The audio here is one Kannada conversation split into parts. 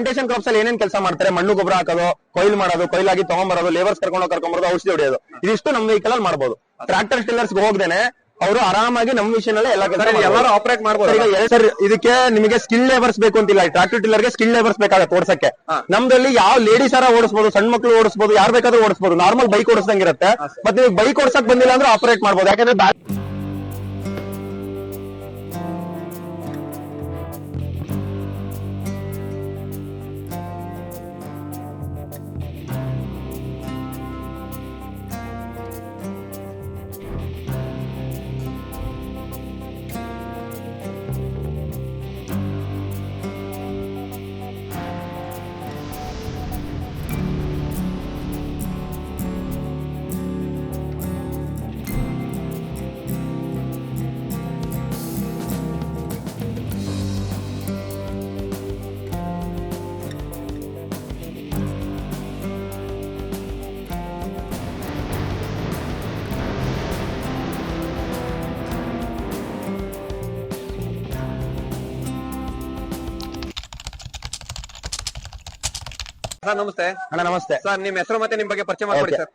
ಪ್ಲಾಂಟೇಶನ್ ಕ್ರಾಪ್ಸ್ ಅಲ್ಲಿ ಏನೇನ್ ಕೆಲಸ ಮಾಡ್ತಾರೆ? ಮಣ್ಣು ಗೊಬ್ಬರ ಹಾಕೋದು ಕೊಯ್ಲು ಮಾಡೋದು ಕೊಯ್ಲಾಗಿ ತಗೊಂಬರೋದು ಲೇಬರ್ಸ್ ಕರ್ಕೊಂಡು ಕರ್ಕೊಂಬರೋದು ಔಷಧಿ ಹೊಡೆಯೋದು. ಇದಿಷ್ಟು ನಮ್ ವೆಹಿಕಲ್ ಅಲ್ಲಿ ಮಾಡಬಹುದು ಟ್ರಾಕ್ಟರ್ ಸ್ಟಿಲ್ಲರ್ಸ್ ಹೋಗ್ದೇನೆ ಅವರು ಆರಾಮಾಗಿ ನಮ್ಮ ಮಿಷನ್ ಅಲ್ಲೇ ಎಲ್ಲ ಕೆಲಸ ಎಲ್ಲರೂ ಆಪರೇಟ್ ಮಾಡ್ಬೋದು ಸರ್, ಈಗ ಸರ್ ಇದಕ್ಕೆ ನಿಮಗೆ ಸ್ಕಿಲ್ ಲೇಬರ್ಸ್ ಬೇಕು ಅಂತಿಲ್ಲ. ಟ್ರಾಕ್ಟರ್ ಟಿಲ್ಲರ್ಗೆ ಸ್ಕಿಲ್ ಲೇಬರ್ಸ್ ಬೇಕಾಗುತ್ತೆ ಓಡಿಸಕ್ಕೆ. ನಮ್ದಲ್ಲಿ ಯಾವ ಲೇಡೀಸ್ ಆರ ಓಡಿಸಬಹುದು ಸಣ್ಣ ಮಕ್ಕಳು ಓಡಿಸಬಹುದು ಯಾರು ಬೇಕಾದ್ರೂ ಓಡಿಸಬಹುದು ನಾರ್ಮಲ್ ಬೈಕ್ ಓಡಿಸಂಗಿರುತ್ತೆ ಮತ್ತೆ ನೀವು ಬೈಕ್ ಓಡಿಸಕ್ ಬಂದಿಲ್ಲ ಅಂದ್ರೆ ಆಪರೇಟ್ ಮಾಡಬಹುದು ಯಾಕಂದ್ರೆ ಸರ್ ನಮಸ್ತೆ. ಅಣ್ಣ ನಮಸ್ತೆ. ಸರ್ ನಿಮ್ ಹೆಸರು ಮತ್ತೆ ನಿಮ್ ಬಗ್ಗೆ ಪರಿಚಯ ಮಾಡ್ಕೊಡಿ ಸರ್.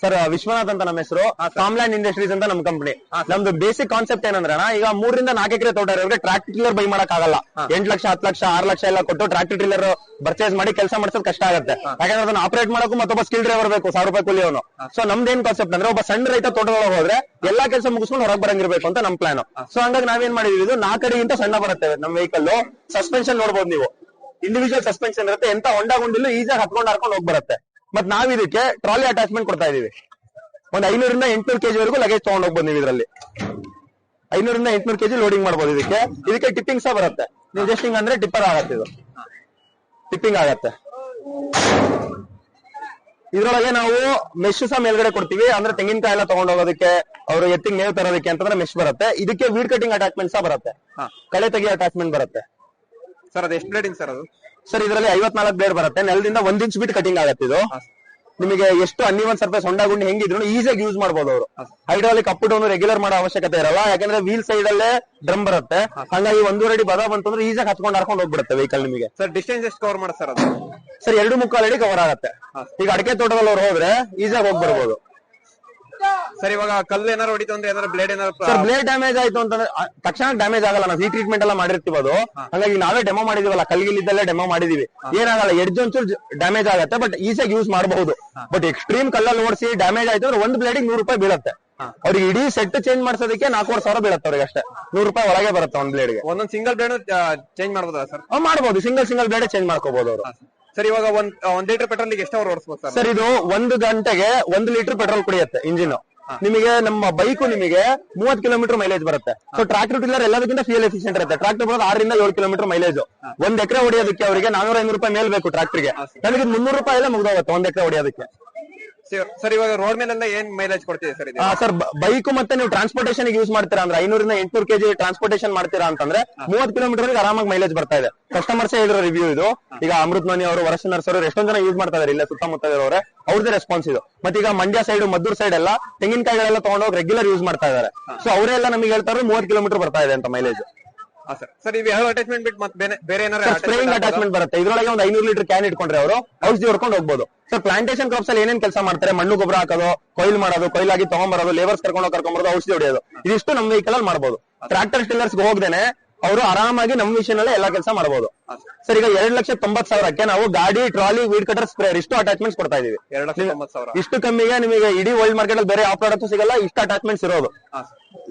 ಸರ್ ವಿಶ್ವನಾಥ್ ಅಂತ ನಮ್ಮ ಹೆಸರು. ಕಾಮ್ಲ್ಯಾಂಡ್ ಇಂಡಸ್ಟ್ರೀಸ್ ಅಂತ ನಮ್ಮ ಕಂಪನಿ ನಮ್ದು ಬೇಸಿಕ್ ಕಾನ್ಸೆಪ್ಟ್ ಏನಂದ್ರೆ ಈಗ ಮೂರಿಂದ ನಾಲ್ಕು ಎಕರೆ ತೋಟ ಇರೋರಿಗೆ ಟ್ರಾಕ್ಟರ್ ಟ್ರಿಲ್ಲರ್ ಬೈ ಮಾಡಕ್ ಆಗಲ್ಲ ಎಂಟ್ ಲಕ್ಷ ಹತ್ತು ಲಕ್ಷ ಆರು ಲಕ್ಷ ಎಲ್ಲ ಕೊಟ್ಟು ಟ್ರಾಕ್ಟರ್ ಟ್ರಿಲ್ಲರ್ ಪರ್ಚೇಸ್ ಮಾಡಿ ಕೆಲಸ ಮಾಡಿಸೋದು ಕಷ್ಟ ಆಗುತ್ತೆ. ಯಾಕಂದ್ರೆ ಅದನ್ನ ಆಪರೇಟ್ ಮಾಡಕ್ಕೂ ಮತ್ತೊಬ್ಬ ಸ್ಕಿಲ್ ಡ್ರೈವರ್ ಬೇಕು ಸಾವಿರ ರೂಪಾಯಿ ಕೂಲಿ ಅವನು. ಸೊ ನಮ್ದೇನ್ ಕಾನ್ಸೆಪ್ಟ್ ಅಂದ್ರೆ ಒಬ್ಬ ಸಣ್ಣ ರೈತ ತೋಟದೊಳಗೆ ಹೋದ್ರೆ ಎಲ್ಲಾ ಕೆಲಸ ಮುಗಿಸ್ಕೊಂಡು ಹೊರಗೆ ಬರಂಗಿರ್ಬೇಕು ಅಂತ ನಮ್ ಪ್ಲಾನ್ ಸೊ ಹಂಗಾಗಿ ನಾವೇನ್ ಮಾಡಿದೀವಿ ಇದು ನಾಲ್ಕು ಅಡಿಗಿಂತ ಸಣ್ಣ ಬರುತ್ತೆ ನಮ್ ವೆಹಿಕಲ್ ಸಸ್ಪೆನ್ಷನ್ ನೋಡ್ಬೋದು ನೀವು. ಇಂಡಿವಿಜುವಲ್ ಸಸ್ಪೆನ್ಷನ್ ಇರುತ್ತೆ ಎಂತ ಹೊಂಡ ಗುಂಡಿಲು ಈಸಿಯಾಗಿ ಹತ್ಕೊಂಡು ಹರ್ಕೊಂಡು ಹೋಗಿ ಬರುತ್ತೆ ಮತ್ ನಾವ್ ಇದಕ್ಕೆ ಟ್ರಾಲಿ ಅಟ್ಯಾಚ್ಮೆಂಟ್ ಕೊಡ್ತಾ ಇದೀವಿ. ಒಂದ್ ಐನೂರಿಂದ ಎಂಟ್ನೂರು ಕೆಜಿ ವರೆಗೂ ಲಗೇಜ್ ತಗೊಂಡ್ ಹೋಗ್ಬೋದು ನೀವು ಇದರಲ್ಲಿ. ಐನೂರಿಂದ ಎಂಟ್ನೂರು ಕೆಜಿ ಲೋಡಿಂಗ್ ಮಾಡ್ಬೋದು ಇದಕ್ಕೆ. ಇದಕ್ಕೆ ಟಿಪ್ಪಿಂಗ್ ಸಹ ಬರುತ್ತೆ. ನೀವು ಜಸ್ಟ್ ಹಿಂಗ್ ಅಂದ್ರೆ ಟಿಪ್ಪರ್ ಆಗತ್ತೆ ಇದು. ಟಿಪ್ಪಿಂಗ್ ಆಗತ್ತೆ. ಇದ್ರೊಳಗೆ ನಾವು ಮೆಶ್ ಸಹ ಮೇಲ್ಗಡೆ ಕೊಡ್ತೀವಿ. ಅಂದ್ರೆ ತೆಂಗಿನಕಾಯಿ ಎಲ್ಲ ತಗೊಂಡ್ ಹೋಗೋದಕ್ಕೆ ಅವ್ರು ಎತ್ತಿಂಗ್ ಮೇವು ತರೋದಕ್ಕೆ ಅಂತಂದ್ರೆ ಮೆಶ್ ಬರುತ್ತೆ. ಇದಕ್ಕೆ ವೀಡ್ ಕಟಿಂಗ್ ಅಟ್ಯಾಚ್ಮೆಂಟ್ ಸಹ ಬರುತ್ತೆ. ಕಳೆ ತೆಗಿ ಅಟ್ಯಾಚ್ಮೆಂಟ್ ಬರುತ್ತೆ. ಸರ್ ಅದು ಎಷ್ಟು ಬ್ಲೇಡಿಂಗ್ ಸರ್ ಅದು? ಸರ್ ಇದರಲ್ಲಿ ಐವತ್ನಾಲ್ಕು ಬ್ಲೇಡ್ ಬರುತ್ತೆ. ನೆಲದಿಂದ ಒಂದ್ ಇಂಚ್ ಬಿಟ್ಟು ಕಟಿಂಗ್ ಆಗುತ್ತೆ ಇದು. ನಿಮಗೆ ಎಷ್ಟು ಅನ್ನಿವನ್ ಸರ್ಫೇಸ್ ಹೊಂಡ ಗುಂಡಿ ಹೆಂಗಿದ್ರು ಈಸಿಯಾಗಿ ಯೂಸ್ ಮಾಡಬಹುದು ಅವರು. ಹೈಡ್ರಾಲಿಕ್ ಅಪ್ ಡೌನ್ ರೆಗ್ಯುಲರ್ ಮಾಡೋ ಅವಶ್ಯಕತೆ ಇರಲ್ಲ. ಯಾಕಂದ್ರೆ ವೀಲ್ ಸೈಡ್ ಅಲ್ಲೇ ಡ್ರಮ್ ಬರುತ್ತೆ. ಹಂಗಾಗಿ ಒಂದೂವರೆ ಅಡಿ ಬದ ಬಂತಂದ್ರೆ ಈಸಿಯಾಗಿ ಹತ್ಕೊಂಡು ಹರ್ಕೊಂಡು ಹೋಗ್ಬಿಡುತ್ತೆ ವೆಹಿಕಲ್ ನಿಮಗೆ. ಸರ್ ಡಿಸ್ಟೆನ್ಸ್ ಎಷ್ಟು ಕವರ್ ಮಾಡ್ತಾರೆ ಸರ್ ಅದು? ಸರ್ ಎರಡು ಮುಕ್ಕಾಲು ಅಡಿ ಕವರ್ ಆಗುತ್ತೆ. ಈಗ ಅಡಿಕೆ ತೋಟದಲ್ಲಿ ಅವ್ರು ಹೋದ್ರೆ ಈಸಿಯಾಗಿ ಹೋಗಿ ಬರ್ಬೋದು ಸರ್ ಇವಾಗ ಕಲ್ಲು ಏನಾರು ಹೊಡಿತು ಅಂದ್ರೆ ಏನಾರು ಬ್ಲೇಡ್ ಏನಾರು ಸರ್ ಬ್ಲೇಡ್ ಡ್ಯಾಮೇಜ್ ಆಯ್ತು ಅಂತಂದ್ರೆ ಆ, ತಕ್ಷಣ ಡ್ಯಾಮೇಜ್ ಆಗಲ್ಲ. ನಾವು ಈ ಟ್ರೀಟ್ಮೆಂಟ್ ಎಲ್ಲ ಮಾಡಿರ್ತೀವಿ ಅದು ಹಂಗಾಗಿ ನಾವೇ ಡೆಮೋ ಮಾಡಿದೀವಲ್ಲ ಕಲ್ಗಿಲ್ಲಿದ್ದಲ್ಲೇ ಡೆಮೋ ಮಾಡಿದೀವಿ. ಏನಾಗಲ್ಲ ಎಡ್ಜ್ ಒಂಚೂರು ಡ್ಯಾಮೇಜ್ ಆಗುತ್ತೆ ಬಟ್ ಈಸಿಯಾಗಿ ಯೂಸ್ ಮಾಡಬಹುದು. ಬಟ್ ಎಕ್ಸ್ಟ್ರೀಮ್ ಕಲ್ಲಲ್ಲಿ ಓಡಿಸಿ ಡ್ಯಾಮೇಜ್ ಆಯ್ತು ಅಂದ್ರೆ ಒಂದು ಬ್ಲೇಡಿಗೆ ನೂರು ರೂಪಾಯಿ ಬೀಳುತ್ತೆ. ಅವ್ರಿಗೆ ಇಡೀ ಸೆಟ್ ಚೇಂಜ್ ಮಾಡ್ಸೋದಕ್ಕೆ ನಾಲ್ಕೂವರೆ ಸಾವಿರ ಬೀಳುತ್ತೆ ಅವ್ರಿಗೆ ಅಷ್ಟೇ. ನೂರು ರೂಪಾಯಿ ಒಳಗೆ ಬರುತ್ತೆ ಒಂದ್ ಬ್ಲೇಡ್ಗೆ ಒಂದೊಂದು ಸಿಂಗಲ್ ಬ್ಲೇಡ್ ಚೇಂಜ್ ಮಾಡ್ಬೋದಾ ಸರ್? ಮಾಡ್ಬೋದು. ಸಿಂಗಲ್ ಸಿಂಗಲ್ ಬ್ಲೇಡ್ ಚೇಂಜ್ ಮಾಡ್ಕೋಬಹುದು ಅವರು. ಸರ್. ಇವಾಗ ಒಂದ್ ಒಂದ್ ಲೀಟರ್ ಪೆಟ್ರೋಲ್ ಎಷ್ಟು ಅವ್ರು ಓಡಿಸ್ಬೋದು ಸರ್? ಸರ್ ಇದು ಒಂದು ಗಂಟೆಗೆ ಒಂದು ಲೀಟರ್ ಪೆಟ್ರೋಲ್ ಕುಡಿಯುತ್ತೆ ಇಂಜಿನ್ ನಿಮಗೆ ನಮ್ಮ ಬೈಕು ನಿಮಗೆ ಮೂವತ್ ಕಿಲೋಮೀಟರ್ ಮೈಲೇಜ್ ಬರುತ್ತೆ. ಸೊ ಟ್ರಾಕ್ಟರ್ ಟಿಲ್ಲರ್ ಎಲ್ಲದಕ್ಕಿಂತ ಫ್ಯೂಲ್ ಎಫಿಷಿಯಂಟ್ ಇರುತ್ತೆ. ಟ್ರಾಕ್ಟರ್ ಬರೋದು ಆರರಿಂದ ಏಳು ಕಿಲೋಮೀಟರ್ ಮೈಲೇಜ್ ಒಂದ್ ಎಕರೆ ಹೊಡಿಯೋದಕ್ಕೆ ಅವರಿಗೆ ನಾನೂರ ಐನೂರು ರೂಪಾಯಿ ಮೇಲ್ ಬೇಕು ಟ್ರಾಕ್ಟರ್ಗೆ ನನಗೆ ಮುನ್ನೂರು ರೂಪಾಯಿ ಎಲ್ಲ ಮುಗ್ದೋಗುತ್ತೆ ಒಂದ್ ಎಕರೆ ಹೊಡೆಯೋದಕ್ಕೆ. ಸರ್ ಇವಾಗ ರೋಡ್ ಮೇಲೆಲ್ಲ ಏನ್ ಮೈಲೇಜ್ ಕೊಡ್ತಿದೆ ಸರ್ ಇದು? ಸರ್ ಬೈಕ್ ಮತ್ತೆ ನೀವು ಟ್ರಾನ್ಸ್ಪೋರ್ಟೇಷನ್ ಯೂಸ್ ಮಾಡ್ತೀರಾ ಅಂದ್ರೆ ಐನೂರಿಂದ ಎಂಟ್ನೂರು ಕೆಜಿ ಟ್ರಾನ್ಸ್ಪೋರ್ಟೇಷನ್ ಮಾಡ್ತೀರಾ ಅಂತಂದ್ರೆ ಮೂವತ್ ಕಿಲೋಮೀಟರ್ ಆರಾಮಾಗಿ ಮೈಲೇಜ್ ಬರ್ತಾ ಇದೆ. ಕಸ್ಟಮರ್ಸ್ ಹೇಳಿರೋ ರಿವ್ಯೂ ಇದು. ಈಗ ಅಮೃತ್ ಮನಿ ಅವರು ವರ್ಷ ನರ್ಸ್ ಅವರು ಎಷ್ಟೊಂದ್ ಜನ ಯೂಸ್ ಮಾಡ್ತಾ ಇದಾರೆ ಇಲ್ಲ ಸುತ್ತಮುತ್ತ ಇರೋರೆ ಅವ್ರದ್ದೇ ರೆಸ್ಪಾನ್ಸ್ ಇದು. ಮತ್ತೆ ಈಗ ಮಂಡ್ಯ ಸೈಡ್ ಮದ್ದೂರ್ ಸೈಡ್ ಎಲ್ಲ ತೆಂಗಿನಕಾಯಿಗಳೆಲ್ಲ ತಗೊಂಡೋಗಿ ರೆಗ್ಯುಲರ್ ಯೂಸ್ ಮಾಡ್ತಾ ಇದಾರೆ. ಸೊ ಅವರೆಲ್ಲ ನಮಗೆ ಹೇಳ್ತಾರೆ ಮೂವತ್ ಕಿಲೋಮೀಟರ್ ಬರ್ತಾ ಇದೆ ಅಂತ ಮೈಲೇಜ್ ಹಾ ಸರ್. ಸರ್ ಇವ್ ಯಾವ ಅಟ್ಯಾಚ್ಮೆಂಟ್ ಬಿಟ್ಟು ಮತ್ತೆ ಬೇರೆ ಬೇರೆ ಏನಾರು ಸ್ಪ್ರೇಯಿಂಗ್ ಅಟ್ಯಾಚ್ಮೆಂಟ್ ಬರುತ್ತೆ. ಇದ್ರೊಳಗೆ ಒಂದು ಐನೂರು ಲೀಟರ್ ಕ್ಯಾನ್ ಇಟ್ಕೊಂಡ್ರೆ ಅವರು ಔಷಧಿ ಹೊಡ್ಕೊಂಡು ಹೋಗ್ಬೋದು. ಸರ್ ಪ್ಲಾಂಟೇಶನ್ ಕ್ರಾಪ್ಸ್ ಅಲ್ಲಿ ಏನೇನ್ ಕೆಲಸ ಮಾಡ್ತಾರೆ? ಮಣ್ಣು ಗೊಬ್ಬರ ಹಾಕೋದು ಕೊಯ್ಲು ಮಾಡೋದು ಕೊಯ್ಲಾಗಿ ತಗೊಂಬರೋದು ಲೇಬರ್ಸ್ ಕರ್ಕೊಂಡು ಕರ್ಕೊಂಬರೋದು ಔಷಧಿ ಹೊಡೆಯೋದು. ಇದಿಷ್ಟು ನಮ್ಮ ವೆಹಿಕಲ್ ಅಲ್ಲಿ ಮಾಡಬಹುದು ಟ್ರಾಕ್ಟರ್ ಸ್ಟಿಲ್ಲರ್ಸ್ ಹೋಗ್ದೇನೆ ಅವರು ಆರಾಮಾಗಿ ನಮ್ಮ ಮಿಷನ್ ಅಲ್ಲೇ ಎಲ್ಲಾ ಕೆಲಸ ಮಾಡಬಹುದು ಸರ್ ಈಗ ಎರಡ್ ಲಕ್ಷ ತೊಂಬತ್ ಸಾವಿರಕ್ಕೆ ನಾವು ಗಾಡಿ ಟ್ರಾಲಿ ವೀಡ್ ಕಟರ್ ಸ್ಪ್ರೇಯರ್ ಇಷ್ಟು ಅಟ್ಯಾಚ್ಮೆಂಟ್ಸ್ ಕೊಡ್ತಾ ಇದೀವಿ ಎರಡ್ ಲಕ್ಷ ತೊಂಬತ್ತು ಸಾವಿರ. ಇಷ್ಟು ಕಮ್ಮಿಗೆ ನಿಮಗೆ ಇಡೀ ವರ್ಲ್ಡ್ ಮಾರ್ಕೆಟ್ ಅಲ್ಲಿ ಬೇರೆ ಯಾವ ಪ್ರಾಡಕ್ಟ್ ಸಿಗಲ್ಲ ಇಷ್ಟು ಅಟ್ಯಾಚ್ಮೆಂಟ್ಸ್ ಇರೋದು.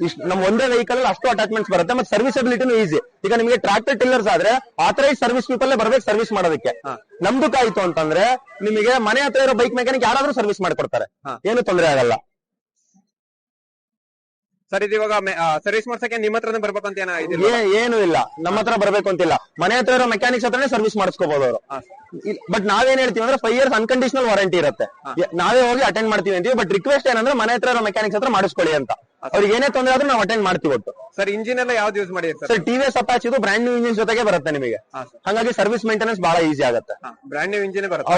ಇಷ್ಟು ನಮ್ ಒಂದೇ ವೆಹಿಕಲ್ ಅಷ್ಟು ಅಟ್ಯಾಚ್ಮೆಂಟ್ಸ್ ಬರುತ್ತೆ ಮತ್ತೆ ಸರ್ವಿಸಬಿಲಿಟಿನೂ ಈಸಿ ಈಗ ನಿಮಗೆ ಟ್ರಾಕ್ಟರ್ ಟಿಲ್ಲರ್ಸ್ ಆದ್ರೆ ಆಥರೈಸ್ ಸರ್ವಿಸ್ ಪೀಪಲ್ ಬರ್ಬೇಕು ಸರ್ವಿಸ್ ಮಾಡೋದಕ್ಕೆ. ನಮ್ದು ಕಾಯ್ತು ಅಂತಂದ್ರೆ ನಿಮಗೆ ಮನೆ ಹತ್ರ ಇರೋ ಬೈಕ್ ಮೆಕ್ಯಾನಿಕ್ ಯಾರಾದ್ರೂ ಸರ್ವಿಸ್ ಮಾಡ್ಕೊಡ್ತಾರೆ. ಏನು ತೊಂದರೆ ಆಗಲ್ಲ. ಸರ್ ಇದು ಇವಾಗ ಸರ್ವಿಸ್ ಮಾಡ್ಸಕ್ಕೆ ನಿಮ್ಮ ಹತ್ರನೇ ಬರ್ಬೇಕಂತ ಏನೋ ಇದಿಲ್ಲ ಏನು ಇಲ್ಲ. ನಮ್ಮ ಹತ್ರ ಬರ್ಬೇಕು ಅಂತಿಲ್ಲ. ಮನೆ ಹತ್ರ ಇರೋ ಮೆಕ್ಯಾನಿಕ್ಸ್ ಹತ್ರನೇ ಸರ್ವಿಸ್ ಮಾಡಿಸ್ಕೋಬಹುದು ಅವರು. ಬಟ್ ನಾವೇನ್ ಹೇಳ್ತೀವಿ ಅಂದ್ರೆ ಫೈವ್ ಇಯರ್ಸ್ ಅನ್ಕಂಡೀಷನಲ್ ವಾರಂಟಿ ಇರುತ್ತೆ. ನಾವೇ ಹೋಗಿ ಅಟೆಂಡ್ ಮಾಡ್ತೀವಿ ಅಂತೀವಿ ಬಟ್ ರಿಕ್ವೆಸ್ಟ್ ಏನಂದ್ರೆ ಮನೆ ಹತ್ರ ಇರೋ ಮೆಕ್ಯಾನಿಕ್ಸ್ ಹತ್ರ ಮಾಡಿಸ್ಕೊಳ್ಳಿ ಅಂತ. ಅವ್ರಿಗೆ ಏನೇ ತೊಂದರೆ ಆದ್ರೂ ನಾವು ಅಟೆಂಡ್ ಮಾಡ್ತೀವಿ ಒಟ್ಟು. ಸರ್ ಇಂಜಿನ್ ಎಲ್ಲ ಯಾವ್ದು ಯೂಸ್ ಮಾಡಿರಿ ಸರ್? ಟಿವಿಎಸ್ ಅಪಾಚ್ ಇದು ಬ್ರಾಂಡ್ ನ್ಯೂ ಇಂಜಿನ್ ಜೊತೆಗೆ ಬರುತ್ತೆ ನಿಮಗೆ. ಹಾಗಾಗಿ ಸರ್ವಿಸ್ ಮೇಂಟೆನೆನ್ಸ್ ಬಹಳ ಈಸಿ ಆಗುತ್ತೆ. ಬ್ರಾಂಡ್ ನ್ಯೂ ಇಂಜಿನ್ ಬರುತ್ತೆ.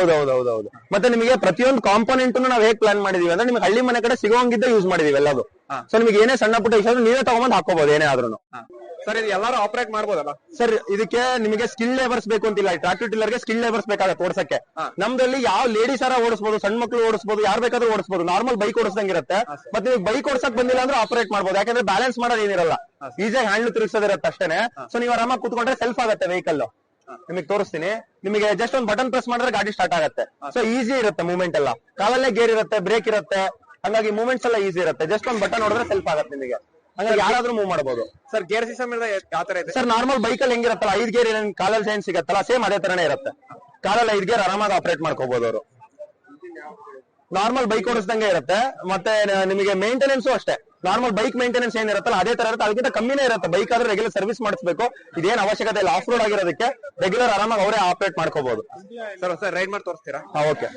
ಹೌದು ಮತ್ತೆ ನಿಮಗೆ ಪ್ರತಿಯೊಂದು ಕಾಂಪೋನೆಂಟ್ ನಾವು ಹೇಗ್ ಪ್ಲಾನ್ ಮಾಡಿದೀವಿ ಅಂದ್ರೆ ನಿಮ್ಗೆ ಹಳ್ಳಿ ಮನೆ ಕಡೆ ಸಿಗೋಂಗಿದ್ದ ಯೂಸ್ ಮಾಡಿದೀವಿ ಎಲ್ಲದು. ಸೊ ನಿಮಗೆ ಏನೇ ಸಣ್ಣ ಪುಟ್ಟ ಇಷ್ಟ ನೀವೇ ತಗೊಂಬಂದ್ ಹಾಕೋಬಹುದು ಏನೇ ಆದ್ರೂ ಸರ್ ಇದು ಎಲ್ಲಾರು ಆಪರೇಟ್ ಮಾಡಬಹುದಲ್ಲ ಸರ್ ಇದಕ್ಕೆ ನಿಮಗೆ ಸ್ಕಿಲ್ ಲೇಬರ್ಸ್ ಬೇಕು ಅಂತಿಲ್ಲ. ಟ್ರಾಕ್ಟರ್ ಟಿಲ್ಲರ್ಗೆ ಸ್ಕಿಲ್ ಲೇಬರ್ಸ್ ಬೇಕಾಗುತ್ತೆ ಓಡಿಸಕ್ಕೆ. ನಮ್ದಲ್ಲಿ ಯಾವ ಲೇಡೀಸ್ ಆರ ಓಡಿಸಬಹುದು ಸಣ್ಣ ಮಕ್ಕಳು ಓಡಿಸಬಹುದು ಯಾರು ಬೇಕಾದ್ರೂ ಓಡಿಸಬಹುದು ನಾರ್ಮಲ್ ಬೈಕ್ ಓಡಿಸಂಗಿರುತ್ತೆ ಮತ್ತೆ ನೀವು ಬೈಕ್ ಓಡಿಸಕ್ ಬಂದಿಲ್ಲ ಅಂದ್ರೆ ಆಪರೇಟ್ ಮಾಡಬಹುದು ಯಾಕಂದ್ರೆ ಬ್ಯಾಲೆನ್ಸ್ ಮಾಡೋದು ಏನಿರಲ್ಲ. ಈಸಿಯಾಗಿ ಹ್ಯಾಂಡ್ಲ್ ತಿರುಗಿಸೋದಿರತ್ತೆ ಅಷ್ಟೇನೆ. ಸೊ ನೀವು ಆರಾಮಾಗಿ ಕುತ್ಕೊಂಡ್ರೆ ಸೆಲ್ಫ್ ಆಗುತ್ತೆ ವೆಹಿಕಲ್ ನಿಮಗೆ ತೋರಿಸ್ತೀನಿ. ನಿಮಗೆ ಜಸ್ಟ್ ಒಂದು ಬಟನ್ ಪ್ರೆಸ್ ಮಾಡಿದ್ರೆ ಗಾಡಿ ಸ್ಟಾರ್ಟ್ ಆಗುತ್ತೆ. ಸೊ ಈಸಿ ಇರುತ್ತೆ ಮೂವ್ಮೆಂಟ್ ಎಲ್ಲ. ಕಾಲಲ್ಲೇ ಗೇರ್ ಇರುತ್ತೆ ಬ್ರೇಕ್ ಇರುತ್ತೆ. ಹಂಗಾಗಿ ಮೂವ್ಮೆಂಟ್ಸ್ ಎಲ್ಲ ಈಸಿ ಇರುತ್ತೆ. ಜಸ್ಟ್ ಒಂದು ಬಟನ್ ನೋಡಿದ್ರೆ ಸೆಲ್ಫ್ ಆಗುತ್ತೆ ನಿಮಗೆ. ಹಂಗಾಗಿ ಯಾರಾದ್ರೂ ಮೂವ್ ಮಾಡಬಹುದು ಸರ್ ಗೇರ್ ಸಿಸ್ಟಮ್ ಎಲ್ಲ ಯಾವ ತರ ಇದೆ? ಸರ್ ನಾರ್ಮಲ್ ಬೈಕ್ ಅಲ್ಲಿ ಹೆಂಗಿರತ್ತಲ್ಲ ಐದ್ ಗೇರ್ ಏನ್ ಕಾಲಲ್ಲಿ ಏನ್ ಸಿಗತ್ತಲ್ಲ ಸೇಮ್ ಅದೇ ತರನೇ ಇರುತ್ತೆ. ಕಾಲಲ್ಲಿ ಐದ್ ಗೇರ್ ಆರಾಮಾಗಿ ಆಪರೇಟ್ ಮಾಡ್ಕೋಬಹುದು ಅವರು. ನಾರ್ಮಲ್ ಬೈಕ್ ಓಡಿಸ್ದಂಗೆ ಇರುತ್ತೆ. ಮತ್ತೆ ನಿಮಗೆ ಮೇಂಟೆನೆನ್ಸ್ ಅಷ್ಟೇ. ನಾರ್ಮಲ್ ಬೈಕ್ ಮೇಂಟೆನೆನ್ಸ್ ಏನಿರುತ್ತಲ್ಲ ಅದೇ ತರ ಇರುತ್ತೆ. ಅದಕ್ಕಿಂತ ಕಮ್ಮಿನೇ ಇರುತ್ತೆ. ಬೈಕ್ ಆದ್ರೆ ರೆಗ್ಯುಲರ್ ಸರ್ವಿಸ್ ಮಾಡಿಸಬೇಕು. ಇದೇನ್ ಅವಶ್ಯಕತೆ ಇಲ್ಲ. ಆಫ್ ರೋಡ್ ಆಗಿರೋದಕ್ಕೆ ರೆಗ್ಯುಲರ್ ಆರಾಮಾಗಿ ಅವರೇ ಆಪರೇಟ್ ಮಾಡ್ಕೋಬಹುದು ಸರ್ ಸರ್ ರೈಡ್ ಮಾಡಿ ತೋರಿಸ್ತೀರಾ? ಓಕೆ